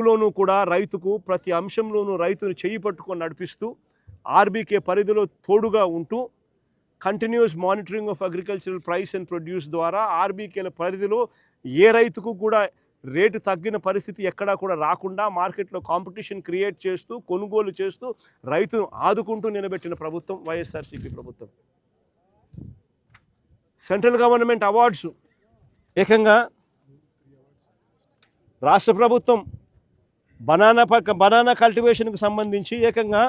లోనూ కూడా రైతుకు ప్రతి అంశంలోనూ రైతును చేయి పట్టుకొని నడిపిస్తూ ఆర్బీకే పరిధిలో తోడుగా ఉంటూ continuous monitoring of agricultural price and produce ద్వారా ఆర్బీకేల పరిధిలో ఏ రైతుకు కూడా రేటు తగ్గిన పరిస్థితి ఎక్కడా కూడా రాకుండా మార్కెట్లో కాంపిటీషన్ క్రియేట్ చేస్తూ కొనుగోలు చేస్తూ రైతును ఆదుకుంటూ నిలబెట్టిన ప్రభుత్వం వైఎస్ఆర్సీపీ ప్రభుత్వం. సెంట్రల్ గవర్నమెంట్ అవార్డ్స్ ఏకంగా రాష్ట్ర ప్రభుత్వం బనానా పక్క బనానా కల్టివేషన్కు సంబంధించి ఏకంగా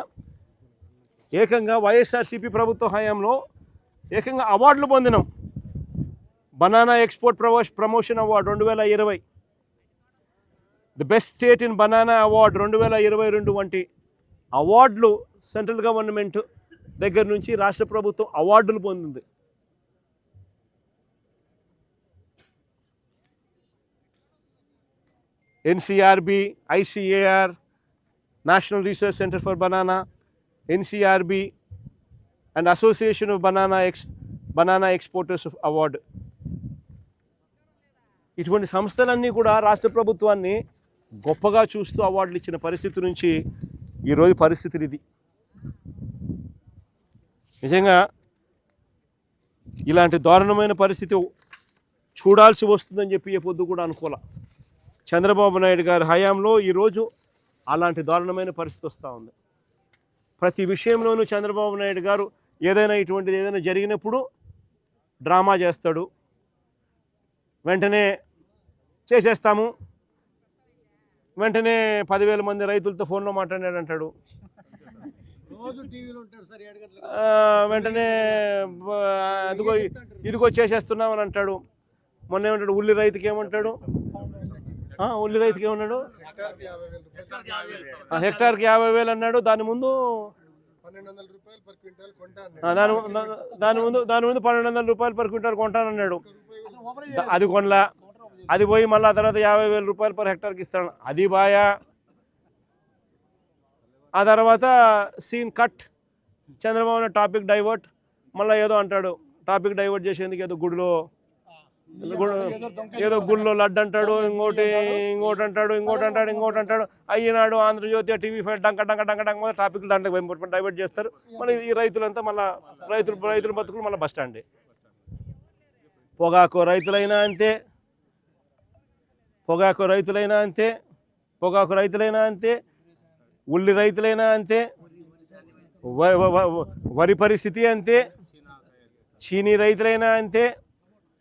ఏకంగా వైఎస్ఆర్సీపీ ప్రభుత్వ హయాంలో ఏకంగా అవార్డులు పొందినాం. బనానా ఎక్స్పోర్ట్ ప్రమోష్ ప్రమోషన్ అవార్డు రెండు వేల ఇరవై. The best state in banana award రెండు వేల ఇరవై రెండు వంటి అవార్డులు సెంట్రల్ గవర్నమెంట్ దగ్గర నుంచి రాష్ట్ర ప్రభుత్వం అవార్డులు పొందింది. NCRB ICAR national research centre for banana NCRB and association of banana ex banana exporters of award ఇటువంటి సంస్థలన్నీ కూడా రాష్ట్ర ప్రభుత్వాన్ని గొప్పగా చూస్తూ అవార్డులు ఇచ్చిన పరిస్థితి నుంచి ఈరోజు పరిస్థితులు ఇది. నిజంగా ఇలాంటి దారుణమైన పరిస్థితి చూడాల్సి వస్తుందని చెప్పి ఏ పొద్దు కూడా అనుకోలే చంద్రబాబు నాయుడు గారి హయాంలో ఈరోజు అలాంటి దారుణమైన పరిస్థితి వస్తూ ఉంది. ప్రతి విషయంలోనూ చంద్రబాబు నాయుడు గారు ఏదైనా ఇటువంటిది ఏదైనా జరిగినప్పుడు డ్రామా చేస్తాడు. వెంటనే చేసేస్తాము. వెంటనే పదివేల మంది రైతులతో ఫోన్లో మాట్లాడాడు అంటాడు. వెంటనే అదిగో ఇదిగో చేసేస్తున్నాం అని అంటాడు. మొన్న ఏమంటాడు ఉల్లి రైతుకి ఏమంటాడు? ఉల్లి రైతుకి ఏమన్నాడు ఆ, హెక్టార్కి యాభై వేలు అన్నాడు. దాని ముందు దాని దాని ముందు దాని ముందు పన్నెండు వందల రూపాయలు పర్ క్వింటాల్ కొంటానన్నాడు అది కొనలా. అది పోయి మళ్ళీ ఆ తర్వాత యాభై వేల రూపాయలు పర్ హెక్టార్కి ఇస్తాడు. అది బాయా. ఆ తర్వాత scene cut. Chandrababu topic divert. మళ్ళీ ఏదో అంటాడు. టాపిక్ డైవర్ట్ చేసేందుకు ఏదో గుడిలో ఏదో గుడిలో లడ్డు అంటాడు ఇంకోటి ఇంకోటి అంటాడు ఇంకోటి అంటాడు ఇంకోటి అంటాడు అయ్యినాడు ఆంధ్రజ్యోతి టీవీ ఫైవ్ డంక డంక డంక డంక టాపిక్ దాంట్లో డైవర్ట్ చేస్తారు. మళ్ళీ ఈ రైతులంతా మళ్ళీ రైతులు రైతుల బతుకులు మళ్ళీ బస్ స్టాండే. పొగాకు రైతులైనా అంతే. పొగాకు రైతులైనా అంతే. పొగాకు రైతులైనా అంతే. ఉల్లి రైతులైనా అంతే. వరి పరిస్థితి అంతే. చీనీ రైతులైనా అంతే.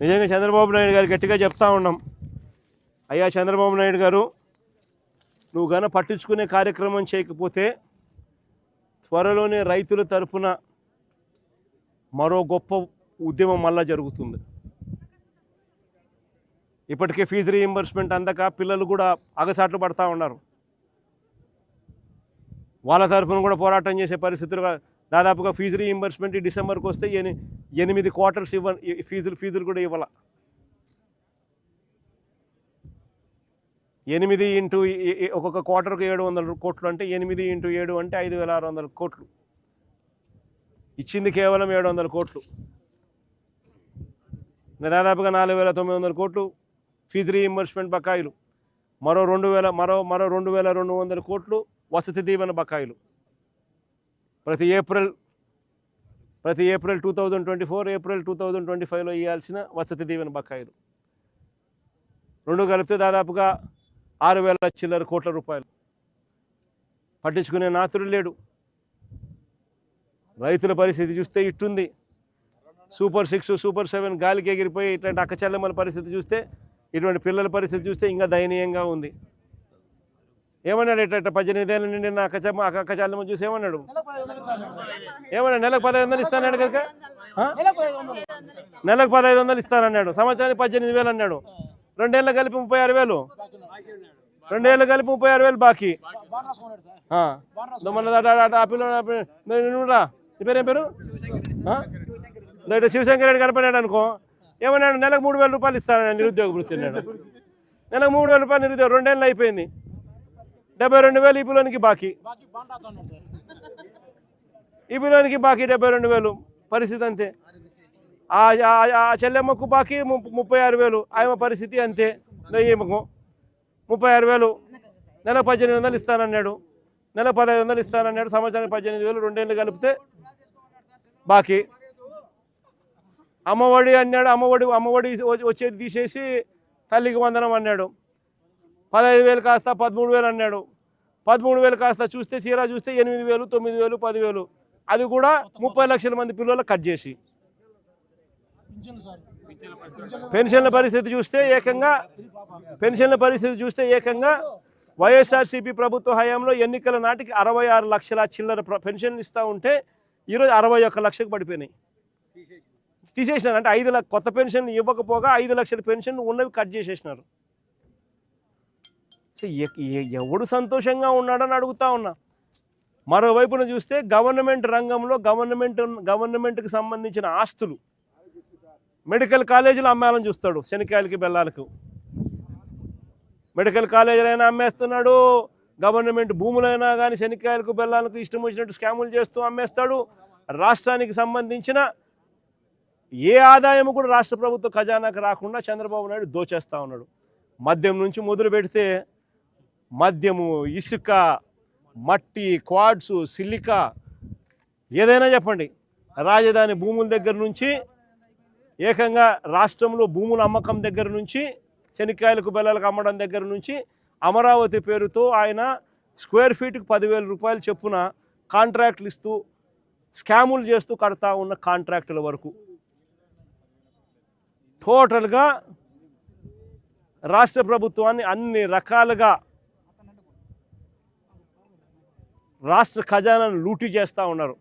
నిజంగా చంద్రబాబు నాయుడు గారు గట్టిగా చెప్తా ఉన్నాం. అయ్యా చంద్రబాబు నాయుడు గారు నువ్వు గన పట్టించుకునే కార్యక్రమం చేయకపోతే త్వరలోనే రైతుల తరపున మరో గొప్ప ఉద్యమం మళ్ళా జరుగుతుంది. ఇప్పటికే ఫీజు రీఎంబర్స్మెంట్ అందక పిల్లలు కూడా అగసాట్లు పడతా ఉన్నారు. వాళ్ళ తరఫున కూడా పోరాటం చేసే పరిస్థితులు దాదాపుగా ఫీజు రీఇంబర్స్మెంట్ ఈ డిసెంబర్కి వస్తే ఎనిమిది క్వార్టర్స్ ఇవ్వ ఫీజులు ఫీజులు కూడా ఇవ్వాల. ఎనిమిది ఇంటూ ఒక్కొక్క క్వార్టర్కి ఏడు వందల కోట్లు అంటే ఎనిమిది ఇంటూ ఏడు అంటే ఐదు వేల ఆరు వందల కోట్లు. ఇచ్చింది కేవలం ఏడు వందల కోట్లు. దాదాపుగా నాలుగు వేల తొమ్మిది వందల కోట్లు ఫీజు రీఇంబర్స్మెంట్ బకాయిలు. మరో రెండు వేల మరో మరో రెండు వేల రెండు వందల కోట్లు వసతి దీవెన బకాయిలు. ప్రతి ఏప్రిల్ ప్రతి April two thousand twenty four April two thousand twenty ఫైవ్లో ఇవ్వాల్సిన వసతి దీవెన బకాయిలు. రెండు కలిపితే దాదాపుగా ఆరు వేల చిల్లర కోట్ల రూపాయలు. పట్టించుకునే నాతుడు లేడు. రైతుల పరిస్థితి చూస్తే ఇట్టుంది. సూపర్ సిక్స్ సూపర్ సెవెన్ గాలికి ఎగిరిపోయి ఇట్లాంటి అక్కచెల్లెమ్మల పరిస్థితి చూస్తే ఇటువంటి పిల్లల పరిస్థితి చూస్తే ఇంకా దయనీయంగా ఉంది. ఏమన్నాడు ఎట్ట పద్దెనిమిది ఏళ్ళ నుండి నా అక్క చెమ్మ అక్క చెల్లెమ్మ చూసి ఏమన్నాడు? నెలకు వందలు నెలకు పదహైదు వందలు ఇస్తాను కనుక? నెలకు పదహైదు వందలు ఇస్తానన్నాడు. సంవత్సరానికి పద్దెనిమిది వేలు అన్నాడు. రెండేళ్ళు కలిపి ముప్పై ఆరు వేలు. రెండేళ్ళు కలిపి ముప్పై ఆరు వేలు బాకీ. ఆ. మన ఆ నీ పేరు ఏం పేరు? శివశంకర్ రెడ్డి కనపడాడు అనుకో. ఏమన్నాడు? నెలకు మూడు వేల రూపాయలు ఇస్తాను నిరుద్యోగ వృత్తి నెలకు మూడు వేల రూపాయలు నిరుద్యోగం రెండేళ్ళు అయిపోయింది. డెబ్బై రెండు వేలు ఈ పిల్లోనికి బాకీ ఈ పిల్లోనికి బాకీ డెబ్బై రెండు వేలు. పరిస్థితి అంతే. ఆ చెల్లెమ్మకు బాకీ ముప్పై ఆరు వేలు. ఆమె పరిస్థితి అంతే. ఈమెకు ముప్పై ఆరు వేలు. నెల పద్దెనిమిది వందలు ఇస్తానన్నాడు. నెల పదహైదు వందలు ఇస్తానన్నాడు. సంవత్సరానికి పద్దెనిమిది వేలు. రెండేళ్ళు కలిపితే బాకీ. అమ్మఒడి అన్నాడు. అమ్మఒడి అమ్మఒడి వచ్చేది తీసేసి తల్లికి వందనం అన్నాడు. పదహైదు వేలు కాస్త పదమూడు వేలు అన్నాడు. పదమూడు వేలు కాస్త చూస్తే చీర చూస్తే ఎనిమిది వేలు తొమ్మిది వేలు పదివేలు. అది కూడా ముప్పై లక్షల మంది పిల్లలు కట్ చేసి. పెన్షన్ల పరిస్థితి చూస్తే ఏకంగా పెన్షన్ల పరిస్థితి చూస్తే ఏకంగా వైఎస్ఆర్సీపీ ప్రభుత్వ హయాంలో ఎన్నికల నాటికి అరవై ఆరు లక్షల చిల్లర పెన్షన్ పెన్షన్లు ఇస్తూ ఉంటే ఈరోజు అరవై ఒక్క లక్షకు పడిపోయినాయి. తీసేసినారు. అంటే ఐదు లక్ష కొత్త పెన్షన్ ఇవ్వకపోగా ఐదు లక్షల పెన్షన్ ఉన్నవి కట్ చేసేసినారు. ఎవడు సంతోషంగా ఉన్నాడని అడుగుతా ఉన్నా. మరోవైపున చూస్తే గవర్నమెంట్ రంగంలో గవర్నమెంట్ గవర్నమెంట్కి సంబంధించిన ఆస్తులు. మెడికల్ కాలేజీలు అమ్మాలని చూస్తాడు శనికాయలకి బెల్లాలకు. మెడికల్ కాలేజీలైనా అమ్మేస్తున్నాడు. గవర్నమెంట్ భూములైనా కానీ శనికాయలకు బెల్లాలకు ఇష్టం వచ్చినట్టు స్కాములు చేస్తూ అమ్మేస్తాడు. రాష్ట్రానికి సంబంధించిన ఏ ఆదాయం కూడా రాష్ట్ర ప్రభుత్వ ఖజానాకు రాకుండా చంద్రబాబు నాయుడు దోచేస్తూ ఉన్నాడు. మద్యం నుంచి మొదలు పెడితే మద్యము ఇసుక మట్టి క్వాడ్స్ సిలికా ఏదైనా చెప్పండి. రాజధాని భూముల దగ్గర నుంచి ఏకంగా రాష్ట్రంలో భూముల అమ్మకం దగ్గర నుంచి శనిక్కాయలకు బెల్లలకు అమ్మడం దగ్గర నుంచి అమరావతి పేరుతో ఆయన స్క్వేర్ ఫీట్కి పదివేల రూపాయలు చొప్పున కాంట్రాక్ట్లు ఇస్తూ స్కాములు చేస్తూ కడతా ఉన్న కాంట్రాక్టుల వరకు. టోటల్గా రాష్ట్ర ప్రభుత్వాన్ని అన్ని రకాలుగా రాష్ట్ర ఖజానాను లూటీ చేస్తూ ఉన్నారు.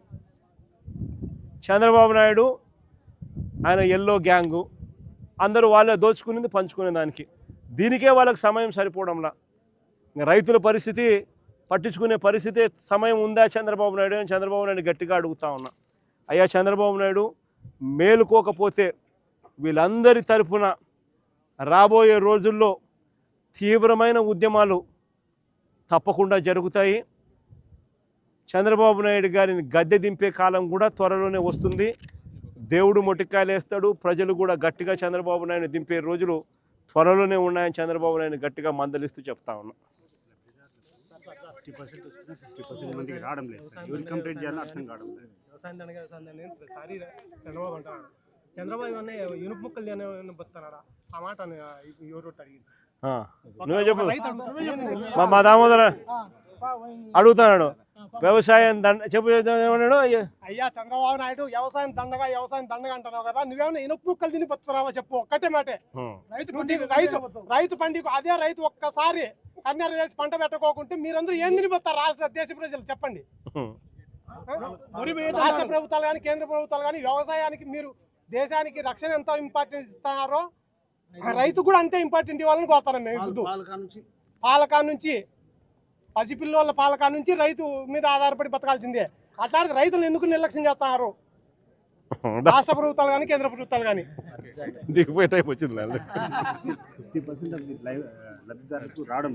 చంద్రబాబు నాయుడు ఆయన ఎల్లో గ్యాంగు అందరూ వాళ్ళే దోచుకునేది పంచుకునే దానికి. దీనికే వాళ్ళకి సమయం సరిపోవడంలా. రైతుల పరిస్థితి పట్టించుకునే పరిస్థితి సమయం ఉందా చంద్రబాబు నాయుడు అని చంద్రబాబు నాయుడు గట్టిగా అడుగుతా ఉన్నా. అయ్యా చంద్రబాబు నాయుడు మేలుకోకపోతే వీళ్ళందరి తరపున రాబోయే రోజుల్లో తీవ్రమైన ఉద్యమాలు తప్పకుండా జరుగుతాయి. చంద్రబాబు నాయుడు గారిని గద్దె దింపే కాలం కూడా త్వరలోనే వస్తుంది. దేవుడు మొటికాయలు వేస్తాడు ప్రజలు కూడా గట్టిగా చంద్రబాబు నాయుడు దింపే రోజులు త్వరలోనే ఉన్నాయని చంద్రబాబు నాయుడు గట్టిగా మందలిస్తూ చెప్తా ఉన్నా. చంద్రబాబు అంటున్నాడు. చంద్రబాబు ఇవన్నీ ఇనుపు ముక్కలు తినే బతున్నాడా ఆ మాట అని ఎవరు అడిగింది సార్. ఆ, నువ్వే చెప్పు. మా దామోదర అడుగుతున్నాడు. వ్యవసాయం దండ చెప్పు ఏమన్నాడు? అయ్యా. చంద్రబాబు నాయుడు వ్యవసాయం దండగా వ్యవసాయం దండగా అంటున్నావు కదా నువ్వేమైనా ఇనుపు ముక్కలు తిని బతున్నావా చెప్పు ఒక్కటే మాటే. రైతు రైతు రైతు పండిగ అదే రైతు ఒక్కసారి కన్నెర చేసి పంట పెట్టకోకుంటే మీరందరూ ఏం తినిపోతారు రాష్ట్ర దేశ ప్రజలు? చెప్పండి. రాష్ట్ర ప్రభుత్వాలు కానీ కేంద్ర ప్రభుత్వాలు కానీ వ్యవసాయానికి మీరు దేశానికి రక్షణ ఎంత ఇంపార్టెన్స్ ఇస్తున్నారో రైతు కూడా అంతే ఇంపార్టెంట్ ఇవ్వాలని కోరుతాను మేము పాలకా నుంచి పసిపిల్లోళ్ళ పాలకా నుంచి రైతు మీద ఆధారపడి బతకాల్సిందే. అట్లాంటి రైతులు ఎందుకు నిర్లక్ష్యం చేస్తున్నారు? రాష్ట్ర ప్రభుత్వాలు కానీ కేంద్ర ప్రభుత్వాలు కానీ దిగిపోయే టైప్ వచ్చింది లబ్ధిదారులకు రావడం